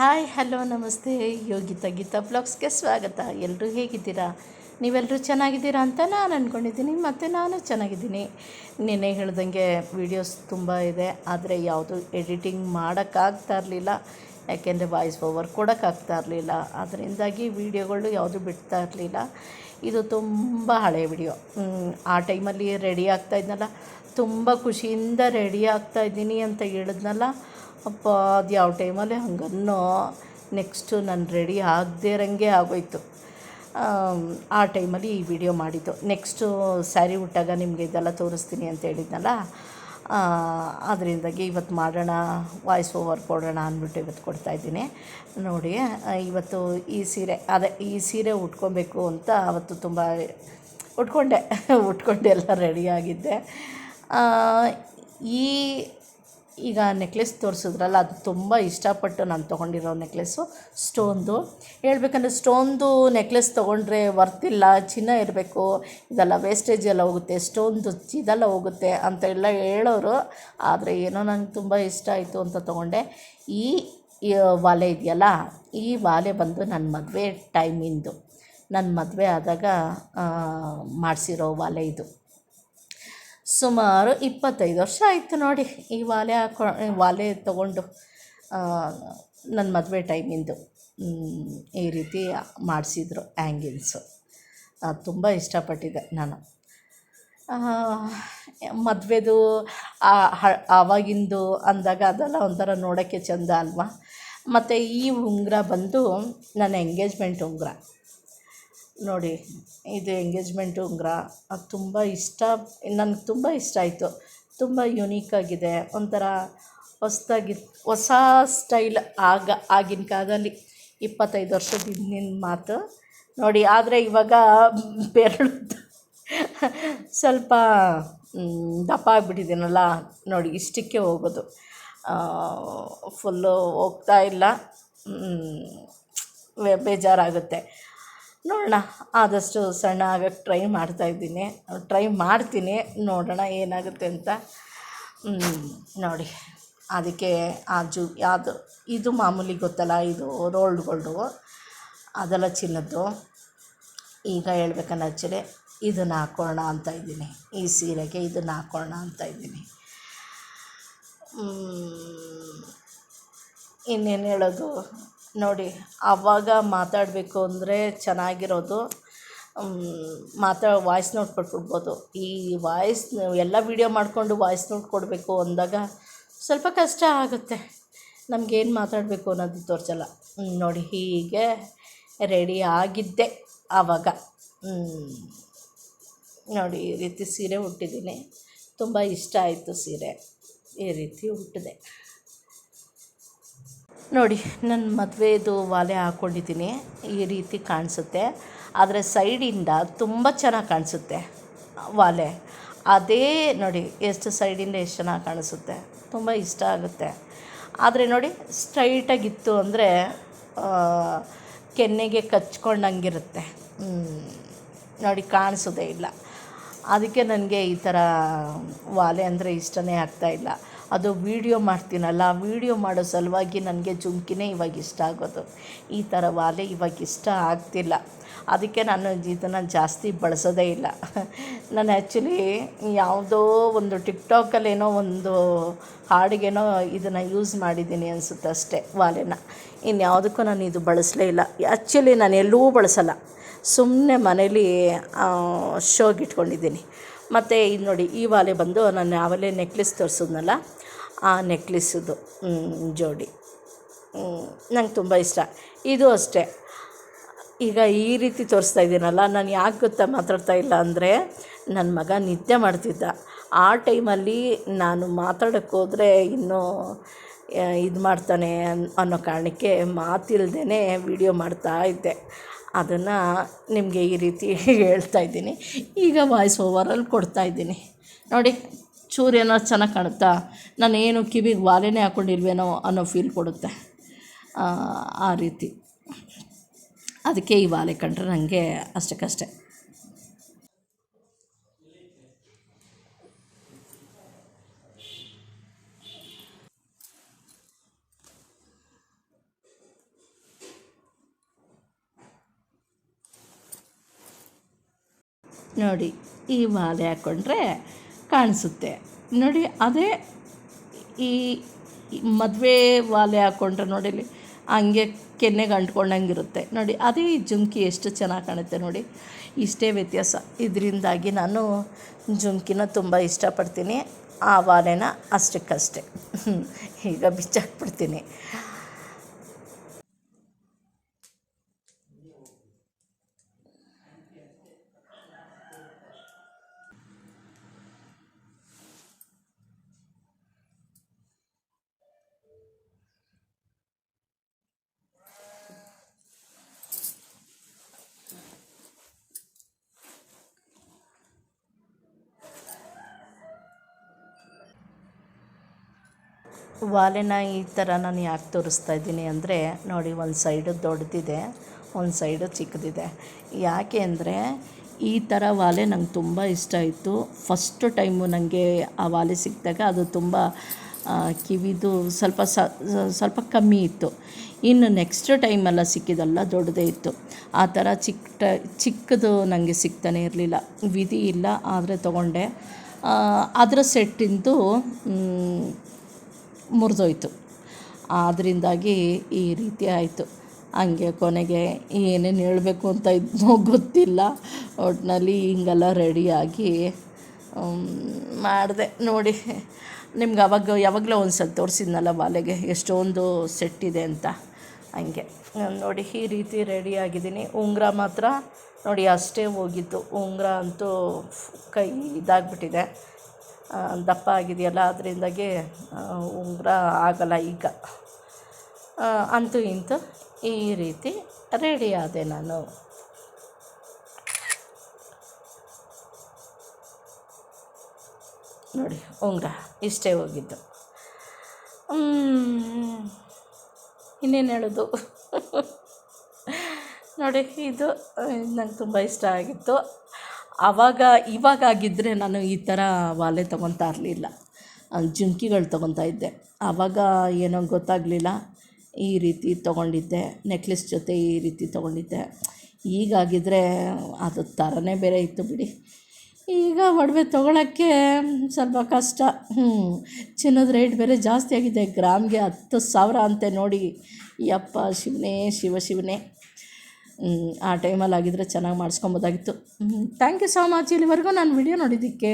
Hi, hello, ನಮಸ್ತೆ. ಯೋಗಿತಾ ಗೀತಾ ಬ್ಲಾಗ್ಸ್ಗೆ ಸ್ವಾಗತ. ಎಲ್ಲರೂ ಹೇಗಿದ್ದೀರಾ? ನೀವೆಲ್ಲರೂ ಚೆನ್ನಾಗಿದ್ದೀರಾ ಅಂತ ನಾನು ಅಂದ್ಕೊಂಡಿದ್ದೀನಿ, ಮತ್ತು ನಾನು ಚೆನ್ನಾಗಿದ್ದೀನಿ. ನಿನ್ನೆ ಹೇಳ್ದಂಗೆ ವೀಡಿಯೋಸ್ ತುಂಬ ಇದೆ, ಆದರೆ ಯಾವುದು ಎಡಿಟಿಂಗ್ ಮಾಡೋಕ್ಕಾಗ್ತಾ ಇರಲಿಲ್ಲ. ಯಾಕೆಂದರೆ ವಾಯ್ಸ್ ಓವರ್ ಕೊಡೋಕ್ಕಾಗ್ತಾ ಇರಲಿಲ್ಲ. ಅದರಿಂದಾಗಿ ವೀಡಿಯೋಗಳು ಯಾವುದು ಬಿಡ್ತಾ ಇರಲಿಲ್ಲ. ಇದು ತುಂಬ ಹಳೆಯ ವಿಡಿಯೋ. ಆ ಟೈಮಲ್ಲಿ ರೆಡಿ ಆಗ್ತಾ ಇದ್ನಲ್ಲ. ತುಂಬ ಖುಷಿಯಿಂದ ರೆಡಿ ಆಗ್ತಾ ಇದ್ದೀನಿ ಅಂತ ಹೇಳಿದ್ನಲ್ಲ. ಅಪ್ಪ ಅದು ಯಾವ ಟೈಮಲ್ಲಿ ಹಂಗನ್ನೋ ನೆಕ್ಸ್ಟು ನಾನು ರೆಡಿ ಆಗದೇ ಇರೋಂಗೆ ಆಗೋಯ್ತು. ಆ ಟೈಮಲ್ಲಿ ಈ ವಿಡಿಯೋ ಮಾಡಿದ್ದು. ನೆಕ್ಸ್ಟು ಸ್ಯಾರಿ ಉಟ್ಟಾಗ ನಿಮಗೆ ಇದೆಲ್ಲ ತೋರಿಸ್ತೀನಿ ಅಂತ ಹೇಳಿದ್ನಲ್ಲ? ಅದರಿಂದಾಗಿ ಇವತ್ತು ಮಾಡೋಣ ವಾಯ್ಸ್ ಓವರ್ ಕೊಡೋಣ ಅಂದ್ಬಿಟ್ಟು ಇವತ್ತು ಕೊಡ್ತಾಯಿದ್ದೀನಿ ನೋಡಿ ಇವತ್ತು ಈ ಸೀರೆ, ಅದೇ, ಈ ಸೀರೆ ಉಟ್ಕೊಬೇಕು ಅಂತ ಅವತ್ತು ತುಂಬ ಉಟ್ಕೊಂಡೆ. ಉಟ್ಕೊಂಡು, ಎಲ್ಲ ರೆಡಿಯಾಗಿದ್ದೆ ಈ ಈಗ ನೆಕ್ಲೆಸ್ ತೋರಿಸಿದ್ರಲ್ಲ, ಅದು ತುಂಬ ಇಷ್ಟಪಟ್ಟು ನಾನು ತೊಗೊಂಡಿರೋ ನೆಕ್ಲೆಸ್ಸು ಸ್ಟೋನ್ದು ಹೇಳ್ಬೇಕಂದ್ರೆ ಸ್ಟೋನ್ದು ನೆಕ್ಲೆಸ್ ತೊಗೊಂಡ್ರೆ ವರ್ತಿಲ್ಲ ಚಿನ್ನ ಇರಬೇಕು, ಇದೆಲ್ಲ ವೇಸ್ಟೇಜ್ ಎಲ್ಲ ಹೋಗುತ್ತೆ ಸ್ಟೋನ್ದು ಇದೆಲ್ಲ ಹೋಗುತ್ತೆ ಅಂತ ಎಲ್ಲ ಹೇಳೋರು, ಆದರೆ ಏನೋ ನಂಗೆ ತುಂಬ ಇಷ್ಟ ಆಯಿತು ಅಂತ ತೊಗೊಂಡೆ. ಈ ವಾಲೆ ಇದೆಯಲ್ಲ, ಈ ವಾಲೆ ಬಂದು ನನ್ನ ಮದುವೆ ಟೈಮಿಂದು ನನ್ನ ಮದುವೆ ಆದಾಗ ಮಾಡಿಸಿರೋ ವಾಲೆ ಇದು. ಸುಮಾರು ಇಪ್ಪತ್ತೈದು ವರ್ಷ ಆಯಿತು ನೋಡಿ ಈ ವಾಲೆ ಹಾಕೊ ವಾಲೆ ತೊಗೊಂಡು ನನ್ನ ಮದುವೆ ಟೈಮಿಂದು ಈ ರೀತಿ ಮಾಡಿಸಿದ್ರು ಹ್ಯಾಂಗಿಲ್ಸು ತುಂಬ ಇಷ್ಟಪಟ್ಟಿದ್ದೆ ನಾನು. ಮದುವೆದು ಆವಾಗಿಂದು ಅಂದಾಗ ಅದೆಲ್ಲ ಒಂಥರ ನೋಡೋಕ್ಕೆ ಚೆಂದ ಅಲ್ವಾ? ಮತ್ತು ಈ ಉಂಗುರ ಬಂದು ನನ್ನ ಎಂಗೇಜ್ಮೆಂಟ್ ಉಂಗುರ. ನೋಡಿ, ಇದು ಎಂಗೇಜ್ಮೆಂಟ್ ಉಂಗುರ. ಅದು ತುಂಬ ಇಷ್ಟ, ನನಗೆ ತುಂಬ ಇಷ್ಟ ಆಯಿತು. ತುಂಬ ಯುನೀಕಾಗಿದೆ ಒಂಥರ ಹೊಸ್ದಾಗಿ, ಹೊಸ ಸ್ಟೈಲ್ ಆಗ, ಆಗಿನ ಕಾಲದಲ್ಲಿ ಇಪ್ಪತ್ತೈದು ವರ್ಷದ ಹಿಂದಿನ ಮಾತು. ನೋಡಿ, ಆದರೆ ಇವಾಗ ಬೆರಳು ಸ್ವಲ್ಪ ದಪ್ಪ ಆಗಿಬಿಟ್ಟಿದ್ದೀನಲ್ಲ ನೋಡಿ, ಇಷ್ಟಕ್ಕೆ ಹೋಗೋದು. ಫುಲ್ಲು ಹೋಗ್ತಾ ಇಲ್ಲ. ಬೇಜಾರಾಗುತ್ತೆ. ನೋಡೋಣ. ಆದಷ್ಟು ಸಣ್ಣ ಆಗಕ್ಕೆ ಟ್ರೈ ಮಾಡ್ತಾಯಿದ್ದೀನಿ ಟ್ರೈ ಮಾಡ್ತೀನಿ. ನೋಡೋಣ ಏನಾಗುತ್ತೆ ಅಂತ. ನೋಡಿ. ಅದಕ್ಕೆ ಆ ಜು ಯಾವುದು, ಇದು ಮಾಮೂಲಿ ಗೊತ್ತಲ್ಲ, ಇದು ರೋಲ್ಡ್ ಗೋಲ್ಡು ಅದೆಲ್ಲ ಚಿನ್ನದ್ದು. ಈಗ ಹೇಳ್ಬೇಕನ್ನ ಆ್ಯಕ್ಚುಲಿ ಇದನ್ನು ಹಾಕೋಣ ಅಂತ ಇದ್ದೀನಿ. ಈ ಸೀರೆಗೆ ಇದನ್ನು ಹಾಕೋಣ ಅಂತ ಇದ್ದೀನಿ. ಇನ್ನೇನು ಹೇಳೋದು? ನೋಡಿ ಆವಾಗ ಮಾತಾಡಬೇಕು ಅಂದರೆ ಚೆನ್ನಾಗಿರೋದು. ಮಾತಾ ವಾಯ್ಸ್ ನೋಟ್ ಕೊಟ್ಬಿಡ್ಬೋದು. ಈ ವಾಯ್ಸ್ ಎಲ್ಲ ವೀಡಿಯೋ ಮಾಡಿಕೊಂಡು ವಾಯ್ಸ್ ನೋಟ್ ಕೊಡಬೇಕು ಅಂದಾಗ ಸ್ವಲ್ಪ ಕಷ್ಟ ಆಗುತ್ತೆ. ನಮಗೇನು ಮಾತಾಡಬೇಕು ಅನ್ನೋದು ತೋರಿಸಲ್ಲ. ನೋಡಿ, ಹೀಗೆ ರೆಡಿ ಆಗಿದ್ದೆ ಆವಾಗ ನೋಡಿ, ಈ ರೀತಿ ಸೀರೆ ಉಟ್ಟಿದ್ದೀನಿ. ತುಂಬ ಇಷ್ಟ ಆಯಿತು ಸೀರೆ. ಈ ರೀತಿ ಉಟ್ಟಿದೆ. ನೋಡಿ ನನ್ನ ಮದುವೆದು ವಾಲೆ ಹಾಕ್ಕೊಂಡಿದ್ದೀನಿ ಈ ರೀತಿ ಕಾಣಿಸುತ್ತೆ. ಆದರೆ ಸೈಡಿಂದ ತುಂಬ ಚೆನ್ನಾಗಿ ಕಾಣಿಸುತ್ತೆ ವಾಲೆ ಅದೇ ನೋಡಿ, ಎಷ್ಟು ಸೈಡಿಂದ ಎಷ್ಟು ಚೆನ್ನಾಗಿ ಕಾಣಿಸುತ್ತೆ. ತುಂಬ ಇಷ್ಟ ಆಗುತ್ತೆ. ಆದರೆ ನೋಡಿ ಸ್ಟ್ರೈಟಾಗಿತ್ತು ಅಂದರೆ ಕೆನ್ನೆಗೆ ಕಚ್ಕೊಂಡಂಗಿರುತ್ತೆ. ನೋಡಿ, ಕಾಣಿಸೋದೇ ಇಲ್ಲ. ಅದಕ್ಕೆ ನನಗೆ ಈ ಥರ ವಾಲೆ ಅಂದರೆ ಇಷ್ಟನೇ ಆಗ್ತಾಯಿಲ್ಲ ಅದು ವೀಡಿಯೋ ಮಾಡ್ತೀನಲ್ಲ ವೀಡಿಯೋ ಮಾಡೋ ಸಲುವಾಗಿ ನನಗೆ ಜುಮ್ಕಿನೇ ಇವಾಗ ಇಷ್ಟ ಆಗೋದು. ಈ ಥರ ವಾಲೆ ಇವಾಗ ಇಷ್ಟ ಆಗ್ತಿಲ್ಲ. ಅದಕ್ಕೆ ನಾನು ಇದನ್ನು ಜಾಸ್ತಿ ಬಳಸೋದೇ ಇಲ್ಲ. ನಾನು ಆ್ಯಕ್ಚುಲಿ ಯಾವುದೋ ಒಂದು ಟಿಕ್ಟಾಕಲ್ಲೇನೋ ಒಂದು ಹಾಡಿಗೇನೋ ಇದನ್ನು ಯೂಸ್ ಮಾಡಿದ್ದೀನಿ ಅನಿಸುತ್ತೆ ಅಷ್ಟೇ ವಾಲೆನ. ಇನ್ಯಾವುದಕ್ಕೂ ನಾನು ಇದು ಬಳಸಲೇ ಇಲ್ಲ. ಆ್ಯಕ್ಚುಲಿ ನಾನು ಎಲ್ಲೂ ಬಳಸಲ್ಲ. ಸುಮ್ಮನೆ ಮನೇಲಿ ಶೋಗೆ ಇಟ್ಕೊಂಡಿದ್ದೀನಿ. ಮತ್ತು ಇದು ನೋಡಿ, ಈ ವಾಲೆ ಬಂದು ನಾನು ಆವಲೆ ನೆಕ್ಲೆಸ್ ತೋರಿಸಿದ್ನಲ್ಲ, ಆ ನೆಕ್ಲೆಸ್ದು ಜೋಡಿ. ನಂಗೆ ತುಂಬ ಇಷ್ಟ. ಇದು ಅಷ್ಟೇ. ಈಗ ಈ ರೀತಿ ತೋರಿಸ್ತಾ ಇದ್ದೀನಲ್ಲ, ನಾನು ಯಾಕೆ ಗೊತ್ತಾ ಮಾತಾಡ್ತಾ ಇಲ್ಲ ಅಂದರೆ ನನ್ನ ಮಗ ನಿದ್ದೆ ಮಾಡ್ತಿದ್ದ. ಆ ಟೈಮಲ್ಲಿ ನಾನು ಮಾತಾಡೋಕ್ಕೆ ಹೋದರೆ ಇನ್ನೂ ಇದು ಮಾಡ್ತಾನೆ ಅನ್- ಅನ್ನೋ ಕಾರಣಕ್ಕೆ ಮಾತಿಲ್ದೇ ವಿಡಿಯೋ ಮಾಡ್ತಾ ಇದ್ದೆ. ಅದನ್ನು ನಿಮಗೆ ಈ ರೀತಿ ಹೇಳ್ತಾ ಇದ್ದೀನಿ. ಈಗ ವಾಯ್ಸ್ ಓವರಲ್ಲಿ ಕೊಡ್ತಾ ಇದ್ದೀನಿ. ನೋಡಿ ಚೂರೇನೋ ಚೆನ್ನಾಗಿ ಕಾಣುತ್ತಾ? ನಾನು ಏನು ಕಿವಿಗೆ ವಾಲೆನೇ ಹಾಕ್ಕೊಂಡಿಲ್ವೇನೋ ಅನ್ನೋ ಫೀಲ್ ಕೊಡುತ್ತೆ. ಆ ರೀತಿ. ಅದಕ್ಕೆ ಈ ವಾಲೆ ಕಂಡ್ರೆ ನನಗೆ ಅಷ್ಟಕ್ಕಷ್ಟೇ. ನೋಡಿ, ಈ ಮಾಲೆ ಹಾಕ್ಕೊಂಡ್ರೆ ಕಾಣಿಸುತ್ತೆ. ನೋಡಿ, ಅದೇ ಈ ಮದುವೆ ವಾಲೆ ಹಾಕ್ಕೊಂಡ್ರೆ ನೋಡಿ ಇಲ್ಲಿ ಹಂಗೆ ಕೆನ್ನೆಗೆ ಅಂಟ್ಕೊಂಡಂಗಿರುತ್ತೆ. ನೋಡಿ, ಅದೇ ಈ ಜುಮ್ಕಿ ಎಷ್ಟು ಚೆನ್ನಾಗಿ ಕಾಣುತ್ತೆ ನೋಡಿ. ಇಷ್ಟೇ ವ್ಯತ್ಯಾಸ. ಇದರಿಂದಾಗಿ ನಾನು ಜುಮ್ಕಿನ ತುಂಬ ಇಷ್ಟಪಡ್ತೀನಿ. ಆ ವಾಲೆನ ಅಷ್ಟಕ್ಕಷ್ಟೇ. ಈಗ ಬಿಚ್ಚಾಕ್ಬಿಡ್ತೀನಿ. ವಾಲೆನ ಈ ಥರ ನಾನು ಯಾಕೆ ತೋರಿಸ್ತಾ ಇದ್ದೀನಿ ಅಂದರೆ ನೋಡಿ, ಒಂದು ಸೈಡು ದೊಡ್ಡದಿದೆ, ಒಂದು ಸೈಡು ಚಿಕ್ಕದಿದೆ. ಯಾಕೆ ಅಂದರೆ ಈ ಥರ ವಾಲೆ ನಂಗೆ ತುಂಬ ಇಷ್ಟ ಆಯಿತು. ಫಸ್ಟ್ ಟೈಮು ನನಗೆ ಆ ವಾಲೆ ಸಿಕ್ಕಿದಾಗ ಅದು ತುಂಬ ಕಿವಿದು ಸ್ವಲ್ಪ ಸ್ವಲ್ಪ ಕಮ್ಮಿ ಇತ್ತು. ಇನ್ನು ನೆಕ್ಸ್ಟ್ ಟೈಮೆಲ್ಲ ಸಿಕ್ಕಿದಲ್ಲ ದೊಡ್ಡದೇ ಇತ್ತು. ಆ ಥರ ಚಿಕ್ಕ, ಚಿಕ್ಕದು ನನಗೆ ಸಿಗ್ತಾನೆ ಇರಲಿಲ್ಲ. ವಿಧಿ ಇಲ್ಲ, ಆದರೆ ತೊಗೊಂಡೆ. ಅದರ ಸೆಟ್ಟಿಂದು ಮುರಿದೋಯ್ತು. ಆದ್ದರಿಂದಾಗಿ ಈ ರೀತಿ ಆಯಿತು. ಹಂಗೆ ಕೊನೆಗೆ ಏನೇನು ಹೇಳಬೇಕು ಅಂತ ಇದ್ನೋ ಗೊತ್ತಿಲ್ಲ. ಒಟ್ಟಿನಲ್ಲಿ ಹಿಂಗೆಲ್ಲ ರೆಡಿಯಾಗಿ ಮಾಡಿದೆ. ನೋಡಿ, ನಿಮ್ಗೆ ಅವಾಗ, ಯಾವಾಗಲೂ ಒಂದು ಸಲ ತೋರಿಸಿದ್ನಲ್ಲ ಬಾಲೆಗೆ, ಎಷ್ಟೊಂದು ಸೆಟ್ ಇದೆ ಅಂತ. ಹಂಗೆ. ನೋಡಿ, ಈ ರೀತಿ ರೆಡಿಯಾಗಿದ್ದೀನಿ ಉಂಗುರ ಮಾತ್ರ ನೋಡಿ, ಅಷ್ಟೇ ಹೋಗಿತ್ತು. ಉಂಗುರ ಅಂತೂ ಕೈ ಇದಾಗ್ಬಿಟ್ಟಿದೆ. ದಪ್ಪ ಆಗಿದೆಯಲ್ಲ, ಅದರಿಂದಾಗಿ ಉಂಗುರ ಆಗಲ್ಲ ಈಗ. ಅಂತೂ ಇಂತೂ ಈ ರೀತಿ ರೆಡಿ ಆದೆ ನಾನು. ನೋಡಿ, ಉಂಗುರ ಇಷ್ಟೇ ಹೋಗಿದ್ದು. ಇನ್ನೇನು ಹೇಳೋದು? ನೋಡಿ, ಇದು, ನಂಗೆ ತುಂಬ ಇಷ್ಟ ಆಗಿತ್ತು. ಆವಾಗ ಇವಾಗ ಆಗಿದ್ದರೆ ನಾನು ಈ ಥರ ವಾಲೆ ತೊಗೊತಾ ಇರಲಿಲ್ಲ. ಜುಮ್ಕಿಗಳು ತೊಗೊತಾ ಇದ್ದೆ. ಆವಾಗ ಏನೋ ಗೊತ್ತಾಗಲಿಲ್ಲ. ಈ ರೀತಿ ತೊಗೊಂಡಿದ್ದೆ. ನೆಕ್ಲೆಸ್ ಜೊತೆ ಈ ರೀತಿ ತೊಗೊಂಡಿದ್ದೆ. ಈಗಾಗಿದ್ದರೆ ಅದು ಥರನೇ ಬೇರೆ ಇತ್ತು ಬಿಡಿ. ಈಗ ಒಡವೆ ತೊಗೊಳಕ್ಕೆ ಸ್ವಲ್ಪ ಕಷ್ಟ. ಹ್ಞೂ ಚಿನ್ನದ ರೇಟ್ ಬೇರೆ ಜಾಸ್ತಿ ಆಗಿದೆ. ಗ್ರಾಮ್ಗೆ ಹತ್ತು ಸಾವಿರ ಅಂತೆ ನೋಡಿ. ಯಪ್ಪ, ಶಿವನೇ, ಶಿವ, ಶಿವನೇ. ಆ ಟೈಮಲ್ಲಿ ಆಗಿದ್ದರೆ ಚೆನ್ನಾಗಿ ಮಾಡಿಸ್ಕೊಬೋದಾಗಿತ್ತು. ಥ್ಯಾಂಕ್ ಯು ಸೊ ಮಚ್ ಇಲ್ಲಿವರೆಗೂ ನಾನು ವಿಡಿಯೋ ನೋಡಿದ್ದಕ್ಕೆ